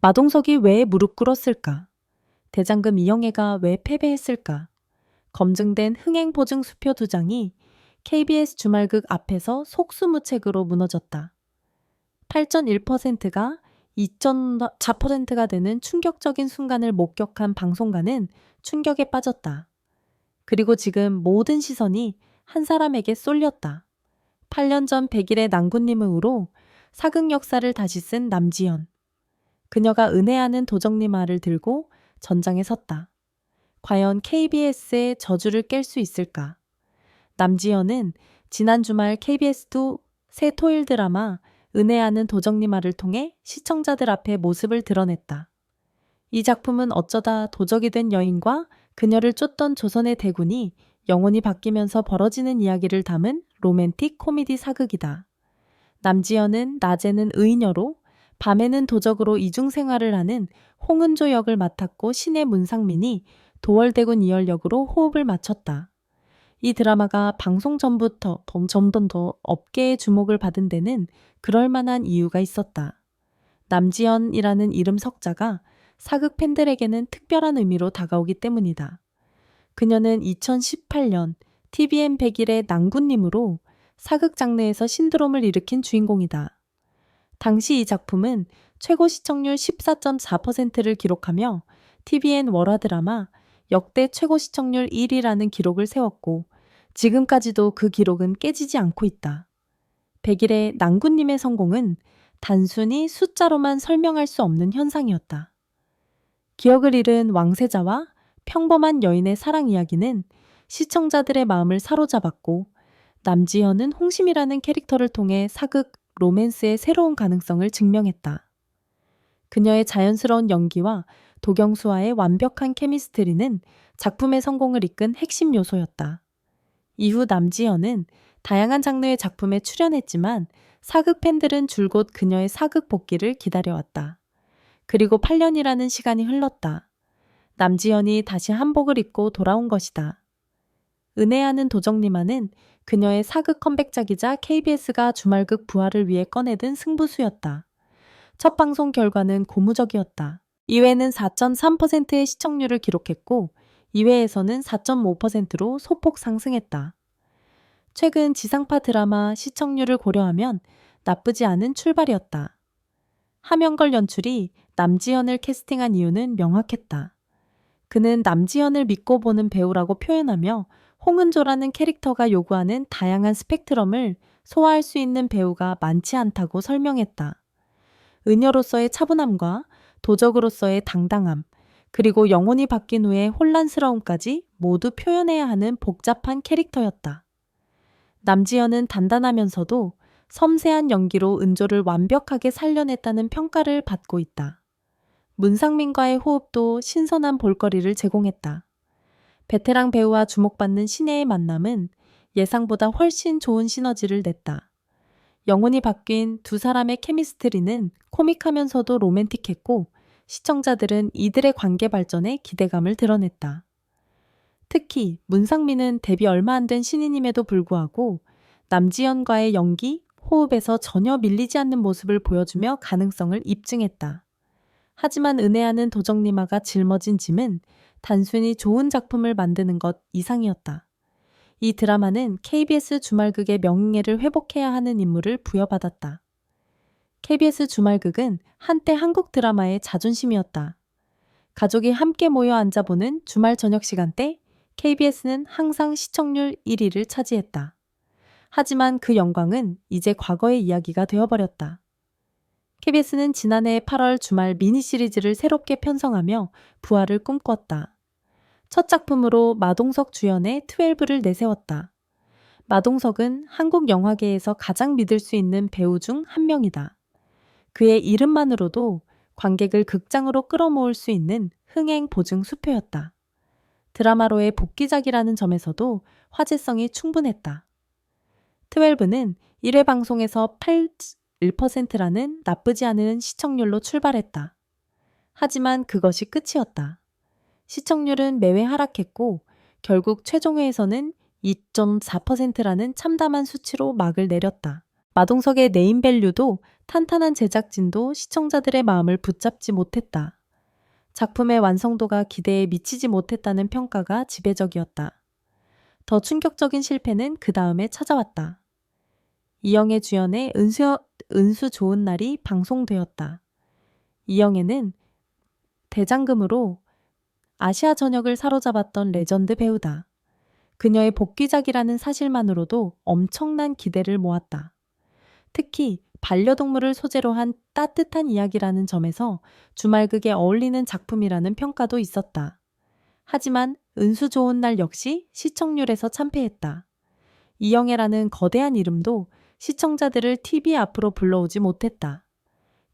마동석이 왜 무릎 꿇었을까? 대장금 이영애가 왜 패배했을까? 검증된 흥행 보증 수표 두 장이 KBS 주말극 앞에서 속수무책으로 무너졌다. 8.1%가 2.4%가 되는 충격적인 순간을 목격한 방송가는 충격에 빠졌다. 그리고 지금 모든 시선이 한 사람에게 쏠렸다. 8년 전 100일의 난군님으로 사극 역사를 다시 쓴 남지연. 그녀가 은혜하는 도정님화를 들고 전장에 섰다. 과연 KBS의 저주를 깰 수 있을까? 남지연은 지난 주말 KBS2 새 토일 드라마 은혜하는 도정님화를 통해 시청자들 앞에 모습을 드러냈다. 이 작품은 어쩌다 도적이 된 여인과 그녀를 쫓던 조선의 대군이 영혼이 바뀌면서 벌어지는 이야기를 담은 로맨틱 코미디 사극이다. 남지연은 낮에는 의녀로 밤에는 도적으로 이중 생활을 하는 홍은조 역을 맡았고 신의 문상민이 도월대군 이열 역으로 호흡을 맞췄다. 이 드라마가 방송 전부터 점점 더 업계의 주목을 받은 데는 그럴 만한 이유가 있었다. 남지연이라는 이름 석자가 사극 팬들에게는 특별한 의미로 다가오기 때문이다. 그녀는 2018년 TVN 100일의 낭군님으로 사극 장르에서 신드롬을 일으킨 주인공이다. 당시 이 작품은 최고 시청률 14.4%를 기록하며 TVN 월화 드라마 역대 최고 시청률 1위라는 기록을 세웠고 지금까지도 그 기록은 깨지지 않고 있다. 백일의 낭군님의 성공은 단순히 숫자로만 설명할 수 없는 현상이었다. 기억을 잃은 왕세자와 평범한 여인의 사랑 이야기는 시청자들의 마음을 사로잡았고 남지현은 홍심이라는 캐릭터를 통해 사극 로맨스의 새로운 가능성을 증명했다. 그녀의 자연스러운 연기와 도경수와의 완벽한 케미스트리는 작품의 성공을 이끈 핵심 요소였다. 이후 남지연은 다양한 장르의 작품에 출연했지만 사극 팬들은 줄곧 그녀의 사극 복귀를 기다려왔다. 그리고 8년이라는 시간이 흘렀다. 남지연이 다시 한복을 입고 돌아온 것이다. 은혜하는 도정님아는 그녀의 사극 컴백작이자 KBS가 주말극 부활을 위해 꺼내든 승부수였다. 첫 방송 결과는 고무적이었다. 2회는 4.3%의 시청률을 기록했고 2회에서는 4.5%로 소폭 상승했다. 최근 지상파 드라마 시청률을 고려하면 나쁘지 않은 출발이었다. 하명걸 연출이 남지연을 캐스팅한 이유는 명확했다. 그는 남지연을 믿고 보는 배우라고 표현하며 홍은조라는 캐릭터가 요구하는 다양한 스펙트럼을 소화할 수 있는 배우가 많지 않다고 설명했다. 은여로서의 차분함과 도적으로서의 당당함, 그리고 영혼이 바뀐 후의 혼란스러움까지 모두 표현해야 하는 복잡한 캐릭터였다. 남지연은 단단하면서도 섬세한 연기로 은조를 완벽하게 살려냈다는 평가를 받고 있다. 문상민과의 호흡도 신선한 볼거리를 제공했다. 베테랑 배우와 주목받는 신예의 만남은 예상보다 훨씬 좋은 시너지를 냈다. 영혼이 바뀐 두 사람의 케미스트리는 코믹하면서도 로맨틱했고 시청자들은 이들의 관계 발전에 기대감을 드러냈다. 특히 문상민은 데뷔 얼마 안 된 신인임에도 불구하고 남지연과의 연기, 호흡에서 전혀 밀리지 않는 모습을 보여주며 가능성을 입증했다. 하지만 은혜하는 도정님아가 짊어진 짐은 단순히 좋은 작품을 만드는 것 이상이었다. 이 드라마는 KBS 주말극의 명예를 회복해야 하는 임무를 부여받았다. KBS 주말극은 한때 한국 드라마의 자존심이었다. 가족이 함께 모여 앉아보는 주말 저녁 시간대 KBS는 항상 시청률 1위를 차지했다. 하지만 그 영광은 이제 과거의 이야기가 되어버렸다. KBS는 지난해 8월 주말 미니 시리즈를 새롭게 편성하며 부활을 꿈꿨다. 첫 작품으로 마동석 주연의 12를 내세웠다. 마동석은 한국 영화계에서 가장 믿을 수 있는 배우 중 한 명이다. 그의 이름만으로도 관객을 극장으로 끌어모을 수 있는 흥행 보증 수표였다. 드라마로의 복귀작이라는 점에서도 화제성이 충분했다. 12는 1회 방송에서 8.1%라는 나쁘지 않은 시청률로 출발했다. 하지만 그것이 끝이었다. 시청률은 매회 하락했고 결국 최종회에서는 2.4%라는 참담한 수치로 막을 내렸다. 마동석의 네임밸류도 탄탄한 제작진도 시청자들의 마음을 붙잡지 못했다. 작품의 완성도가 기대에 미치지 못했다는 평가가 지배적이었다. 더 충격적인 실패는 그 다음에 찾아왔다. 이영애 주연의 은수, 은수 좋은 날이 방송되었다. 이영애는 대장금으로 아시아 전역을 사로잡았던 레전드 배우다. 그녀의 복귀작이라는 사실만으로도 엄청난 기대를 모았다. 특히 반려동물을 소재로 한 따뜻한 이야기라는 점에서 주말극에 어울리는 작품이라는 평가도 있었다. 하지만 은수 좋은 날 역시 시청률에서 참패했다. 이영애라는 거대한 이름도 시청자들을 TV 앞으로 불러오지 못했다.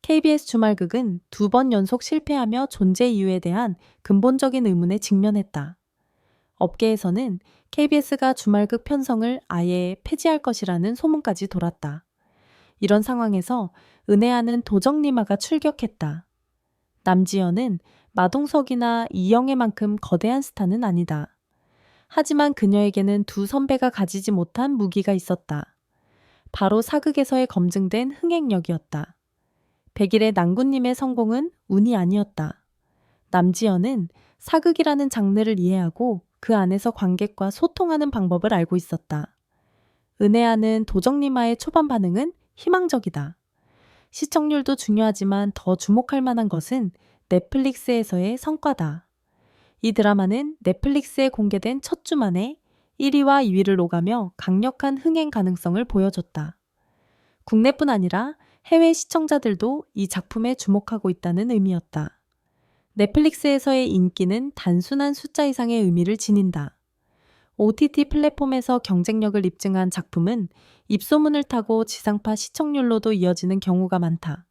KBS 주말극은 두 번 연속 실패하며 존재 이유에 대한 근본적인 의문에 직면했다. 업계에서는 KBS가 주말극 편성을 아예 폐지할 것이라는 소문까지 돌았다. 이런 상황에서 은혜아는 도정리마가 출격했다. 남지연은 마동석이나 이영애만큼 거대한 스타는 아니다. 하지만 그녀에게는 두 선배가 가지지 못한 무기가 있었다. 바로 사극에서의 검증된 흥행력이었다. 백일의 난구님의 성공은 운이 아니었다. 남지연은 사극이라는 장르를 이해하고 그 안에서 관객과 소통하는 방법을 알고 있었다. 은혜아는 도정리마의 초반 반응은 희망적이다. 시청률도 중요하지만 더 주목할 만한 것은 넷플릭스에서의 성과다. 이 드라마는 넷플릭스에 공개된 첫 주 만에 1위와 2위를 오가며 강력한 흥행 가능성을 보여줬다. 국내뿐 아니라 해외 시청자들도 이 작품에 주목하고 있다는 의미였다. 넷플릭스에서의 인기는 단순한 숫자 이상의 의미를 지닌다. OTT 플랫폼에서 경쟁력을 입증한 작품은 입소문을 타고 지상파 시청률로도 이어지는 경우가 많다.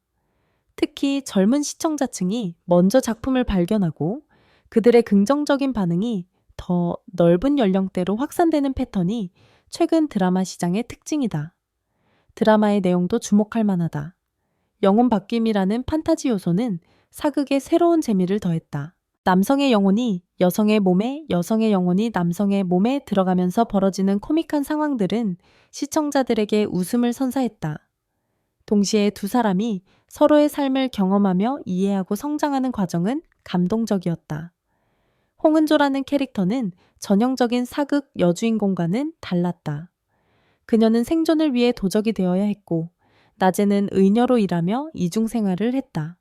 특히 젊은 시청자층이 먼저 작품을 발견하고 그들의 긍정적인 반응이 더 넓은 연령대로 확산되는 패턴이 최근 드라마 시장의 특징이다. 드라마의 내용도 주목할 만하다. 영혼 바뀜이라는 판타지 요소는 사극의 새로운 재미를 더했다. 남성의 영혼이 여성의 몸에, 여성의 영혼이 남성의 몸에 들어가면서 벌어지는 코믹한 상황들은 시청자들에게 웃음을 선사했다. 동시에 두 사람이 서로의 삶을 경험하며 이해하고 성장하는 과정은 감동적이었다. 홍은조라는 캐릭터는 전형적인 사극 여주인공과는 달랐다. 그녀는 생존을 위해 도적이 되어야 했고, 낮에는 의녀로 일하며 이중 생활을 했다.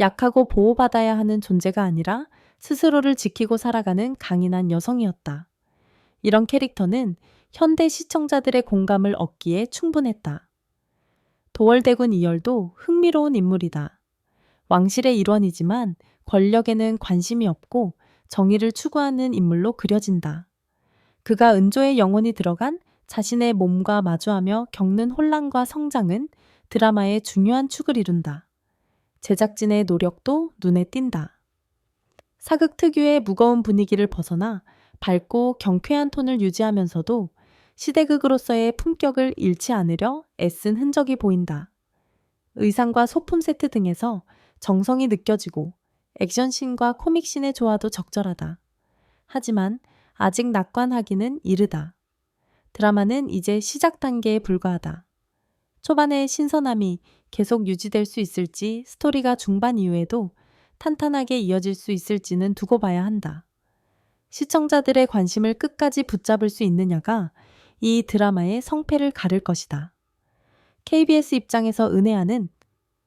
약하고 보호받아야 하는 존재가 아니라 스스로를 지키고 살아가는 강인한 여성이었다. 이런 캐릭터는 현대 시청자들의 공감을 얻기에 충분했다. 도월대군 이열도 흥미로운 인물이다. 왕실의 일원이지만 권력에는 관심이 없고 정의를 추구하는 인물로 그려진다. 그가 은조의 영혼이 들어간 자신의 몸과 마주하며 겪는 혼란과 성장은 드라마의 중요한 축을 이룬다. 제작진의 노력도 눈에 띈다. 사극 특유의 무거운 분위기를 벗어나 밝고 경쾌한 톤을 유지하면서도 시대극으로서의 품격을 잃지 않으려 애쓴 흔적이 보인다. 의상과 소품 세트 등에서 정성이 느껴지고 액션씬과 코믹씬의 조화도 적절하다. 하지만 아직 낙관하기는 이르다. 드라마는 이제 시작 단계에 불과하다. 초반의 신선함이 계속 유지될 수 있을지 스토리가 중반 이후에도 탄탄하게 이어질 수 있을지는 두고 봐야 한다. 시청자들의 관심을 끝까지 붙잡을 수 있느냐가 이 드라마의 성패를 가를 것이다. KBS 입장에서 은혜하는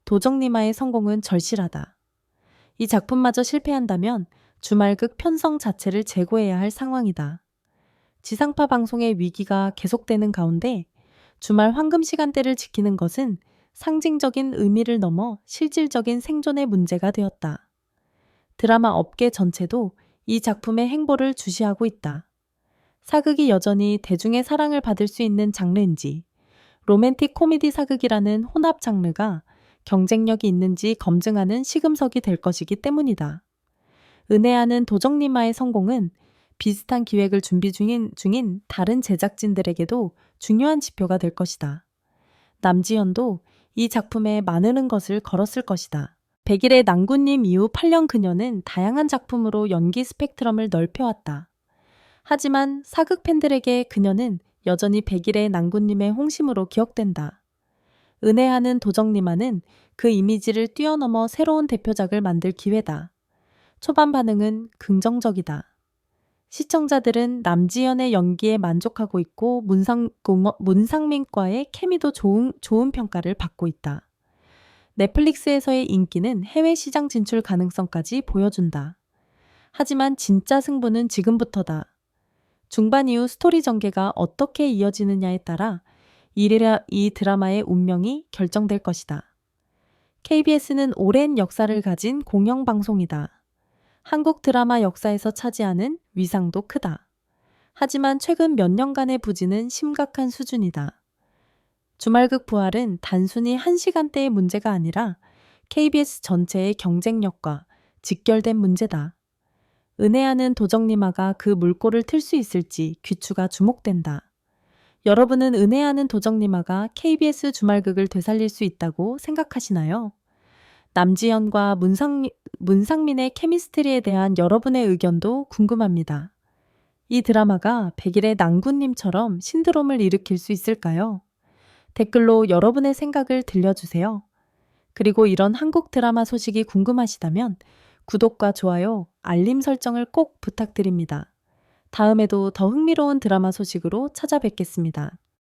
도정니마의 성공은 절실하다. 이 작품마저 실패한다면 주말극 편성 자체를 재고해야 할 상황이다. 지상파 방송의 위기가 계속되는 가운데 주말 황금 시간대를 지키는 것은 상징적인 의미를 넘어 실질적인 생존의 문제가 되었다. 드라마 업계 전체도 이 작품의 행보를 주시하고 있다. 사극이 여전히 대중의 사랑을 받을 수 있는 장르인지, 로맨틱 코미디 사극이라는 혼합 장르가 경쟁력이 있는지 검증하는 시금석이 될 것이기 때문이다. 은혜하는 도정님마의 성공은 비슷한 기획을 준비 중인, 중인 다른 제작진들에게도 중요한 지표가 될 것이다. 남지연도 이 작품에 많은 것을 걸었을 것이다. 백일의 낭군님 이후 8년 그녀는 다양한 작품으로 연기 스펙트럼을 넓혀왔다. 하지만 사극 팬들에게 그녀는 여전히 백일의 낭군님의 홍심으로 기억된다. 은혜하는 도정님아는 그 이미지를 뛰어넘어 새로운 대표작을 만들 기회다. 초반 반응은 긍정적이다. 시청자들은 남지연의 연기에 만족하고 있고 문상, 문상민과의 케미도 좋은, 좋은 평가를 받고 있다. 넷플릭스에서의 인기는 해외 시장 진출 가능성까지 보여준다. 하지만 진짜 승부는 지금부터다. 중반 이후 스토리 전개가 어떻게 이어지느냐에 따라 이래라 이 드라마의 운명이 결정될 것이다. KBS는 오랜 역사를 가진 공영방송이다. 한국 드라마 역사에서 차지하는 위상도 크다. 하지만 최근 몇 년간의 부진은 심각한 수준이다. 주말극 부활은 단순히 한 시간대의 문제가 아니라 KBS 전체의 경쟁력과 직결된 문제다. 은혜하는 도정님아가 그 물꼬를 틀 수 있을지 귀추가 주목된다. 여러분은 은혜하는 도정님아가 KBS 주말극을 되살릴 수 있다고 생각하시나요? 남지연과 문상, 문상민의 케미스트리에 대한 여러분의 의견도 궁금합니다. 이 드라마가 백일의 낭군님처럼 신드롬을 일으킬 수 있을까요? 댓글로 여러분의 생각을 들려주세요. 그리고 이런 한국 드라마 소식이 궁금하시다면 구독과 좋아요, 알림 설정을 꼭 부탁드립니다. 다음에도 더 흥미로운 드라마 소식으로 찾아뵙겠습니다.